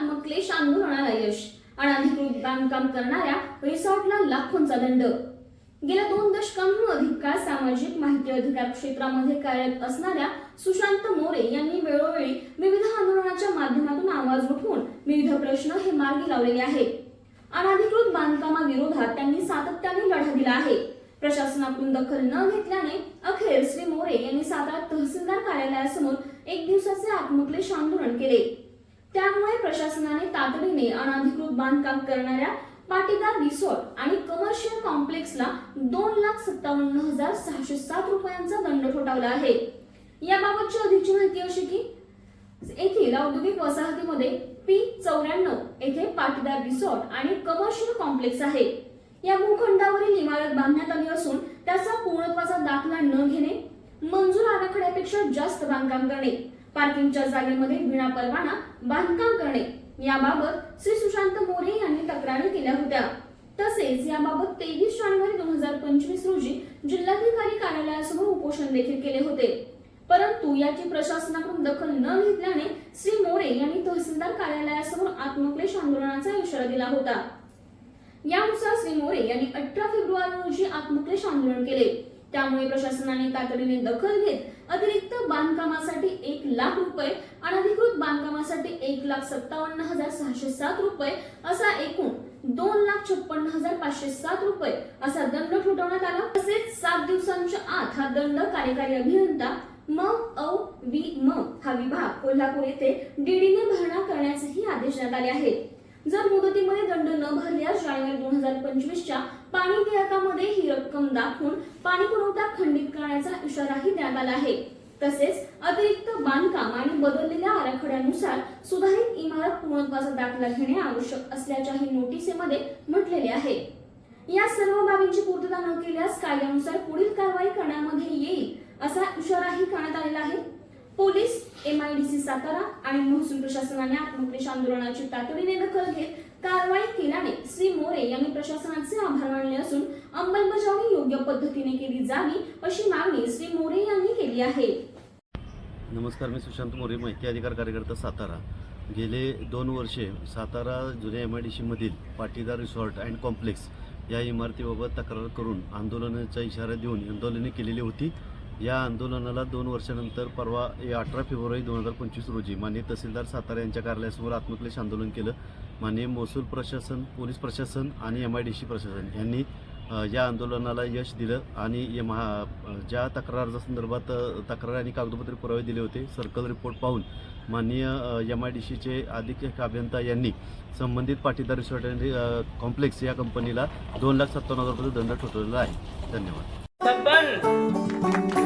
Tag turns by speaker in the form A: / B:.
A: आत्मक्लेश आंदोलनाला यश. अनधिकृत बांधकाम करणाऱ्या रिसॉर्टला लाखोंचा दंड. गेल्या दोन दशकांहून अधिक काळ सामाजिक माहिती अधिकार क्षेत्रामध्ये कार्यरत असणाऱ्या सुशांत मोरे यांनी वेळोवेळी विविध आंदोलनाच्या माध्यमातून आवाज उठवून विविध प्रश्न हे मार्गी लावलेले आहेत. अनधिकृत बांधकामाविरोधात त्यांनी सातत्याने लढा दिला आहे. प्रशासनाकडून दखल न घेतल्याने अखेर श्री मोरे यांनी सातारा तहसीलदार कार्यालयासमोर एक दिवसाचे आत्मक्लेश आंदोलन केले. त्यामुळे प्रशासनाने तातडीने अनधिकृत बांधकाम करणाऱ्या पाटीदार रिसॉर्ट आणि कमर्शियल कॉम्प्लेक्सला दोन लाख सत्तावन्न हजार सहाशे सात रुपयांचा दंड ठोठावला आहे. याबाबतची अधिकची माहिती अशी की येथील औद्योगिक वसाहतीमध्ये पी चौऱ्याण्णव येथे पाटीदार रिसॉर्ट आणि कमर्शियल कॉम्प्लेक्स आहे. या भूखंडावरील इमारत बांधण्यात आली असून त्याचा पूर्णत्वाचा दाखला न घेणे मंजूर आराखड्यापेक्षा जास्त बांधकाम करणे पार्किंगच्या जागेमध्ये विना परवाना बांधकाम करणे. याबाबत श्री सुशांत मोरे यांनी तक्रारी केल्या होत्या. तसेच याबाबत तेवीस जानेवारी दोन हजार पंचवीस रोजी जिल्हाधिकारी कार्यालयासमोर उपोषण देखील केले होते. परंतु याची प्रशासनाकडून दखल न घेतल्याने श्री मोरे यांनी तहसीलदार कार्यालयासमोर आत्मक्लेश आंदोलनाचा इशारा दिला होता. यानुसार श्री मोरे यांनी अठरा फेब्रुवारी रोजी आत्मक्लेश आंदोलन केले. त्यामुळे प्रशासनाने तातडीने दखल घेत अतिरिक्त बांधकामासाठी एक लाख रुपये अनधिकृत बांधकामासाठी एक लाख सत्तावन्न हजार सहाशे सात रुपये असा एकूण दोन लाख छप्पन्न हजार पाचशे सात रुपये असा दंड ठोठवण्यात आला. तसेच सात दिवसांच्या आत हा दंड कार्यकारी अभियंता म औ वि म हा विभाग कोल्हापूर येथे डीडीने भरणा करण्याचेही आदेश देण्यात आले आहेत. जर मुदतीमध्ये दंड न भरल्यास जानेवारी दोन हजार पंचवीसच्या पाणी देयकामध्ये ही रक्कम दाखवून पाणी पुरवठा खंडित करण्याचा इशाराही देण्यात आला आहे. तसेच अतिरिक्त बांधकाम आणि बदललेल्या आराखड्यानुसार सुधारित इमारत पूर्णत्वाचा दाखला घेणे आवश्यक असल्याच्याही नोटिसेमध्ये म्हटलेले आहे. या सर्व बाबींची पूर्तता न केल्यास कायद्यानुसार पुढील कारवाई करण्यामध्ये येईल असा इशाराही करण्यात आलेला आहे. पोलीस एमआयडीसी सातारा आणि महसूल प्रशासनाने आत्मक्लेश आंदोलनाची तातडीने दखल घेत कारवाई केल्याने श्री मोरे यांनी प्रशासनाचे आभार मानले असून अंमलबजावणी योग्य पद्धतीने केली जावी अशी मागणी श्री मोरे यांनी केली आहे.
B: नमस्कार मी सुशांत मोरे माहिती अधिकार कार्यकर्ता सातारा. गेले दोन वर्षे सातारा जुन्या एम आय डी सीमधील पाटीदार रिसॉर्ट अँड कॉम्प्लेक्स या इमारतीबाबत तक्रार करून आंदोलनाचा इशारा देऊन आंदोलने केलेली होती. या आंदोलनाला दोन वर्षानंतर परवा अठरा फेब्रुवारी दोन हजार पंचवीस रोजी माननीय तहसीलदार सातारा यांच्या कार्यालयासमोर आत्मक्लेश आंदोलन केलं. माननीय महसूल प्रशासन पोलीस प्रशासन आणि एम आय डी सी प्रशासन यांनी या आंदोलनाला यश दिलं आणि या महा ज्या तक्रारच्या संदर्भात तक्रार आणि कागदपत्रे पुरावे दिले होते सर्कल रिपोर्ट पाहून माननीय एम आय डी सीचे अधीक्षक अभियंता यांनी संबंधित पाटीदार रिसॉर्ट अँड कॉम्प्लेक्स या कंपनीला दोन लाख सत्तावन्न हजार रुपये दंड ठोठवलेला आहे. धन्यवाद.